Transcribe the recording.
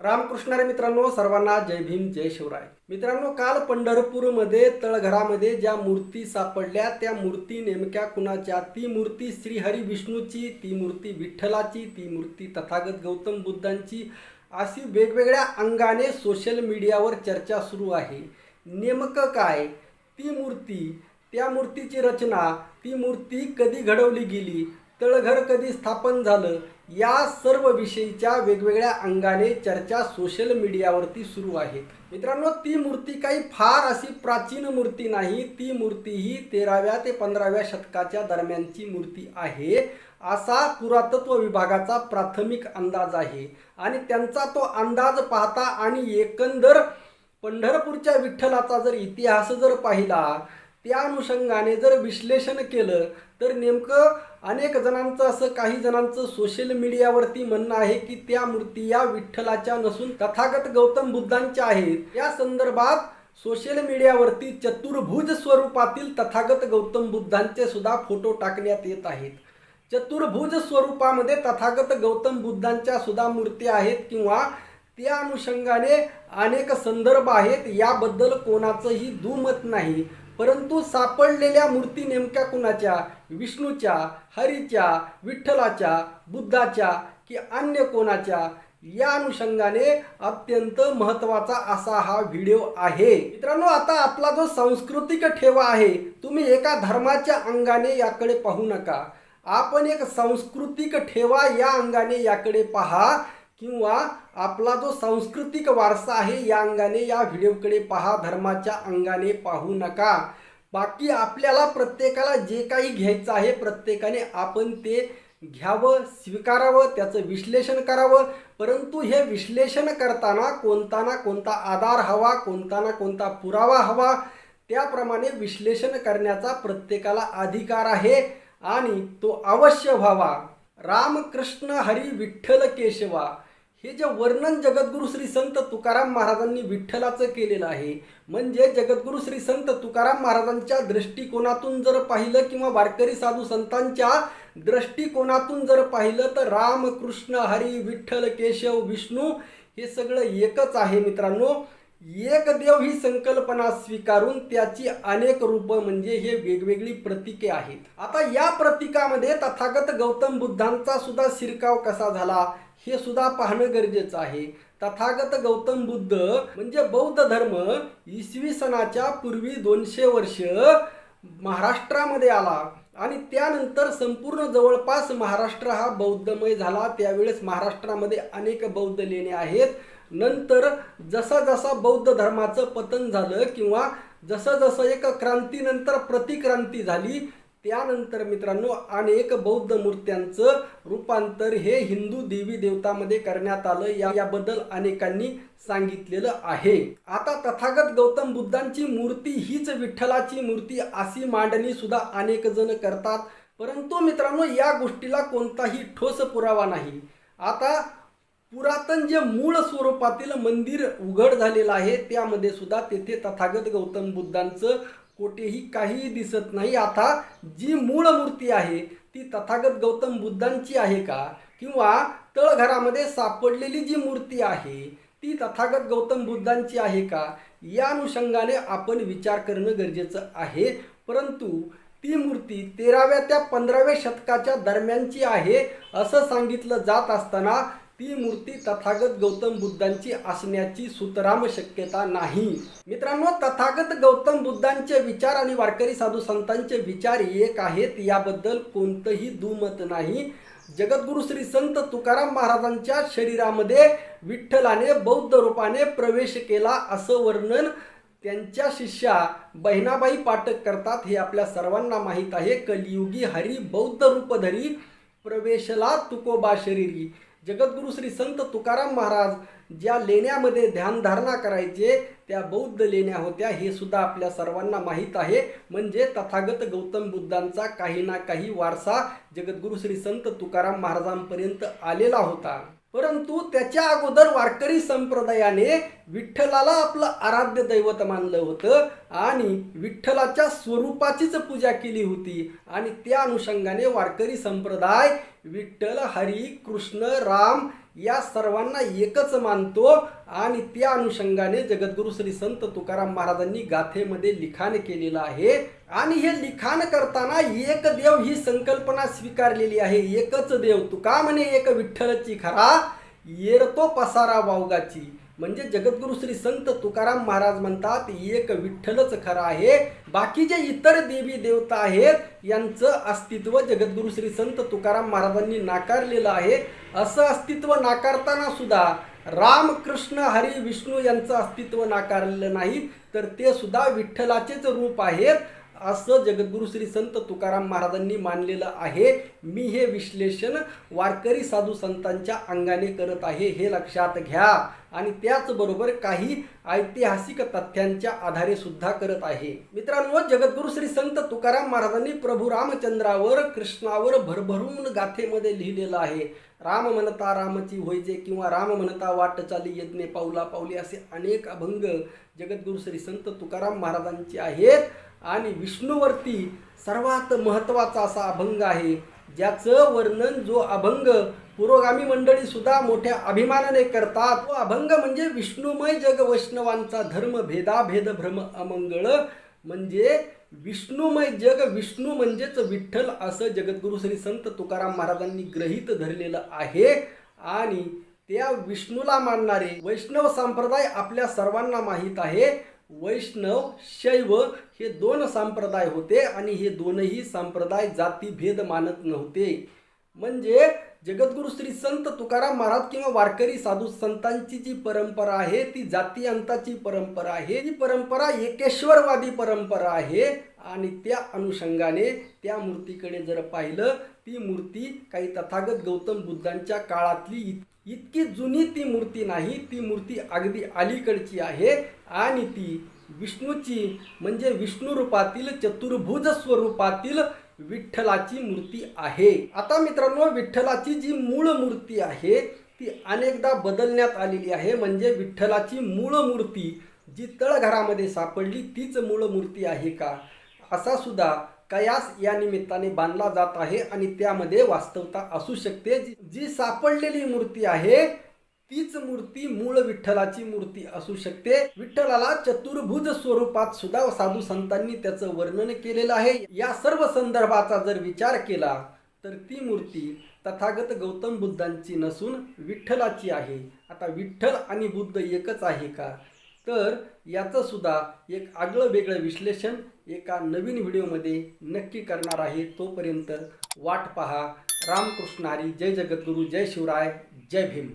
रामकृष्णारे मित्रांनो सर्वांना जय भीम जय शिवराय. मित्रांनो काल पंढरपूरमध्ये तळघरामध्ये ज्या मूर्ती सापडल्या त्या मूर्ती नेमक्या कुणाच्या? ती मूर्ती श्रीहरी विष्णूची ती मूर्ती विठ्ठलाची ती मूर्ती तथागत गौतम बुद्धांची. अशी वेगवेगळ्या अंगाने सोशल मीडियावर चर्चा सुरू आहे. नेमकं काय? ती मूर्ती त्या मूर्तीची रचना ती मूर्ती कधी घडवली गेली? तळघर कधी स्थापन झालं? या सर्व विषयीच्या वेगवेगळ्या अंगाने चर्चा सोशल मीडियावरती सुरू आहे. मित्रांनो ती मूर्ती काही फार अशी प्राचीन मूर्ती नाही. ती मूर्ती ही तेराव्या ते पंधराव्या शतकाच्या दरम्यानची मूर्ती आहे. असा पुरातत्व विभागाचा प्राथमिक अंदाज आहे. आणि त्यांचा तो अंदाज पाहता आणि एकंदर पंढरपूरच्या विठ्ठलाचा जर इतिहास जर पाहिला त्या अनुषंगाने जर विश्लेषण केलं तर नेमकं अनेक जणांचं असं काही जणांचं सोशल मीडियावरती म्हणणं आहे की त्या मूर्ती या विठ्ठलाच्या नसून तथागत गौतम बुद्धांच्या आहेत. या संदर्भात सोशल मीडियावरती चतुर्भुज स्वरूपातील तथागत गौतम बुद्धांचे सुद्धा फोटो टाकण्यात येत आहेत. चतुर्भुज स्वरूपामध्ये तथागत गौतम बुद्धांच्या सुद्धा मूर्ती आहेत किंवा त्या अनुषंगाने अनेक संदर्भ आहेत. याबद्दल कोणाचंही दुमत नाही. परंतु सापडलेल्या मूर्ती नेमक्या कुणाच्या? विष्णूच्या हरीच्या विठ्ठलाच्या बुद्धाच्या की अन्य कोणाच्या? या अनुषंगाने अत्यंत महत्त्वाचा असा हा व्हिडिओ आहे. मित्रांनो आता आपला जो सांस्कृतिक ठेवा आहे तुम्ही एका धर्माच्या अंगाने याकडे पाहू नका. आपण एक सांस्कृतिक ठेवा या अंगाने याकडे पहा. किंवा आपला जो सांस्कृतिक वारसा आहे या अंगाने या व्हिडिओकडे पहा धर्माच्या अंगाने पाहू नका. बाकी आपल्याला प्रत्येकाला जे काही घ्यायचं आहे प्रत्येकाने आपण ते घ्यावं स्वीकारावं त्याचं विश्लेषण करावं. परंतु हे विश्लेषण करताना कोणता ना कोणता आधार हवा कोणता ना कोणता पुरावा हवा त्याप्रमाणे विश्लेषण करण्याचा प्रत्येकाला अधिकार आहे आणि तो अवश्य व्हावा. रामकृष्ण हरी विठ्ठल केशवा. हे जे वर्णन जगद्गुरु श्री संत तुकाराम महाराजांनी विठ्ठलाचं केलेलं आहे म्हणजे जगद्गुरु श्री संत तुकाराम महाराजांच्या दृष्टिकोनातून जर पाहिलं किंवा वारकरी साधू संतांच्या दृष्टिकोनातून जर पाहिलं तर राम कृष्ण हरी विठ्ठल केशव विष्णू हे सगळं एकच आहे मित्रांनो. एक देव ही संकल्पना स्वीकारून त्याची अनेक रूप म्हणजे हे वेगवेगळी प्रतीके आहेत. आता या प्रतीकामध्ये तथागत गौतम बुद्धांचा सुद्धा शिरकाव कसा झाला? हे सुद्धा पाहणं गरजेचं आहे. तथागत गौतम बुद्ध म्हणजे बौद्ध धर्म इसवी सणाच्या पूर्वी दोनशे वर्ष महाराष्ट्रामध्ये आला आणि त्यानंतर संपूर्ण जवळपास महाराष्ट्र हा बौद्धमय झाला. त्यावेळेस महाराष्ट्रामध्ये अनेक बौद्ध लेणे आहेत. नंतर जसा जसा बौद्ध धर्माचं पतन झालं किंवा जसं जसं एक क्रांतीनंतर प्रतिक्रांती झाली त्यानंतर मित्रांनो अनेक बौद्ध मूर्त्यांचं रूपांतर हे हिंदू देवी देवतामध्ये करण्यात आलं. या याबद्दल अनेकांनी सांगितलेलं आहे. आता तथागत गौतम बुद्धांची मूर्ती हीच विठ्ठलाची मूर्ती अशी मांडणी सुद्धा अनेक जण करतात. परंतु मित्रांनो या गोष्टीला कोणताही ठोस पुरावा नाही. आता पुरातन जे मूळ स्वरूपातील मंदिर उघड झालेलं आहे त्यामध्ये सुद्धा तेथे तथागत गौतम बुद्धांचं कोठेही काहीही दिसत नाही. आता जी मूळ मूर्ती आहे ती तथागत गौतम बुद्धांची आहे का? किंवा तळघरामध्ये सापडलेली जी मूर्ती आहे ती तथागत गौतम बुद्धांची आहे का? या अनुषंगाने आपण विचार करणं गरजेचं आहे. परंतु ती मूर्ती तेराव्या त्या पंधराव्या शतकाच्या दरम्यानची आहे असं सांगितलं जात असताना ती मूर्ती तथागत गौतम बुद्धांची असण्याची सुतराम शक्यता नाही. मित्रांनो तथागत गौतम बुद्धांचे विचार आणि वारकरी साधू संतांचे विचार एक आहेत. याबद्दल कोणतंही दुमत नाही. जगद्गुरु श्री संत तुकाराम महाराजांच्या शरीरामध्ये विठ्ठलाने बौद्ध रूपाने प्रवेश केला असं वर्णन त्यांच्या शिष्या बहिणाबाई पाठक करतात. हे आपल्या सर्वांना माहीत आहे. कलियुगी हरी बौद्ध रूपधरी प्रवेशला तुकोबा शरीरी. जगद्गुरु श्री संत तुकाराम महाराज ज्या लेण्यामध्ये ध्यानधारणा करायचे त्या बौद्ध लेण्या होत्या हे सुद्धा आपल्या सर्वांना माहीत आहे. म्हणजे तथागत गौतम बुद्धांचा काही ना काही वारसा जगद्गुरु श्री संत तुकाराम महाराजांपर्यंत आलेला होता. परंतु त्याच्या अगोदर वारकरी संप्रदायाने विठ्ठलाला आपलं आराध्य दैवत मानलं होतं आणि विठ्ठलाच्या स्वरूपाचीच पूजा केली होती. आणि त्या अनुषंगाने वारकरी संप्रदाय विठ्ठल हरी कृष्ण राम या सर्वांना एकच मानतो आणि त्या अनुषंगाने जगद्गुरु श्री संत तुकाराम महाराजांनी गाथेमध्ये लिखाण केलेलं आहे. आणि हे लिखाण करताना एक देव ही संकल्पना स्वीकारलेली आहे. एकच देव तुका म्हणे एक विठ्ठलची खरा येरतो पसारा वावगाची. म्हणजे जगद्गुरु श्री संत तुकाराम महाराज म्हणतात एक विठ्ठलच खरं आहे बाकी जे इतर देवी देवता आहेत यांचं अस्तित्व जगद्गुरु श्री संत तुकाराम महाराजांनी नाकारलेलं आहे. असं अस्तित्व नाकारताना सुद्धा राम कृष्ण हरी विष्णू यांचं अस्तित्व नाकारलेलं नाही तर ते सुद्धा विठ्ठलाचेच रूप आहेत. असं जगद्गुरु श्री संत तुकाराम महाराजांनी मानलेलं आहे. मी हे विश्लेषण वारकरी साधू संतांच्या अंगाने करत आहे हे लक्षात घ्या. आणि त्याचबरोबर काही ऐतिहासिक तथ्यांच्या आधारे सुद्धा करत आहे. मित्रांनो जगद्गुरु श्री संत तुकाराम महाराजांनी प्रभू रामचंद्रावर कृष्णावर भरभरून गाथेमध्ये लिहिलेलं आहे. राम म्हणता रामची व्हायचे किंवा राम म्हणता वाट चाली यज्ञ पाऊला पावली असे अनेक अभंग जगद्गुरु श्री संत तुकाराम महाराजांचे आहेत. आणि विष्णूवरती सर्वात महत्त्वाचा असा अभंग आहे ज्याचं वर्णन जो अभंग पुरोगामी मंडळी सुद्धा मोठ्या अभिमानाने करतात. तो अभंग म्हणजे विष्णुमय जग वैष्णवांचा धर्म भेदाभेद भ्रम अमंगळ म्हणजे विष्णुमय जग विष्णू म्हणजेच विठ्ठल असं जगद्गुरु श्री संत तुकाराम महाराजांनी ग्रहित धरलेलं आहे. आणि त्या विष्णूला मानणारे वैष्णव संप्रदाय आपल्या सर्वांना माहीत आहे. वैष्णव शैव हे दोन संप्रदाय होते आणि हे दोनही संप्रदाय जातीभेद मानत नव्हते. म्हणजे जगद्गुरु श्री संत तुकाराम महाराज किंवा वारकरी साधू संतांची जी परंपरा आहे ती जाती अंताची परंपरा आहे ही परंपरा एकेश्वरवादी परंपरा आहे आणि त्या अनुषंगाने त्या मूर्तीकडे जर पाहिलं ती मूर्ती काही तथागत गौतम बुद्धांच्या काळातली इतकी जुनी ती मूर्ती नाही ती मूर्ती अगदी अलीकडची आहे आणि ती विष्णूची म्हणजे विष्णू रूपातील चतुर्भुज स्वरूपातील विठ्ठलाची मूर्ती आहे. आता मित्रांनो विठ्ठलाची जी मूळ मूर्ती आहे ती अनेकदा बदलण्यात आलेली आहे. म्हणजे विठ्ठलाची मूळ मूर्ती जी तळघरामध्ये सापडली तीच मूळ मूर्ती आहे का? असा सुद्धा कयास या निमित्ताने बांधला जात आहे आणि त्यामध्ये वास्तवता असू शकते. जी- जी सापडलेली मूर्ती आहे तीच मूर्ती मूळ विठ्ठलाची मूर्ती असू शकते. विठ्ठलाला चतुर्भुज स्वरूपात सुद्धा साधू संतांनी त्याचं वर्णन केलेलं आहे. या सर्व संदर्भाचा जर विचार केला तर ती मूर्ती तथागत गौतम बुद्धांची नसून विठ्ठलाची आहे. आता विठ्ठल आणि बुद्ध एकच आहे का? तर याचं सुद्धा एक आगळं वेगळं विश्लेषण एका नवीन व्हिडिओमध्ये नक्की करणार आहे. तोपर्यंत वाट पहा. रामकृष्ण हरी जय जगद्गुरू जय शिवराय जय भीम.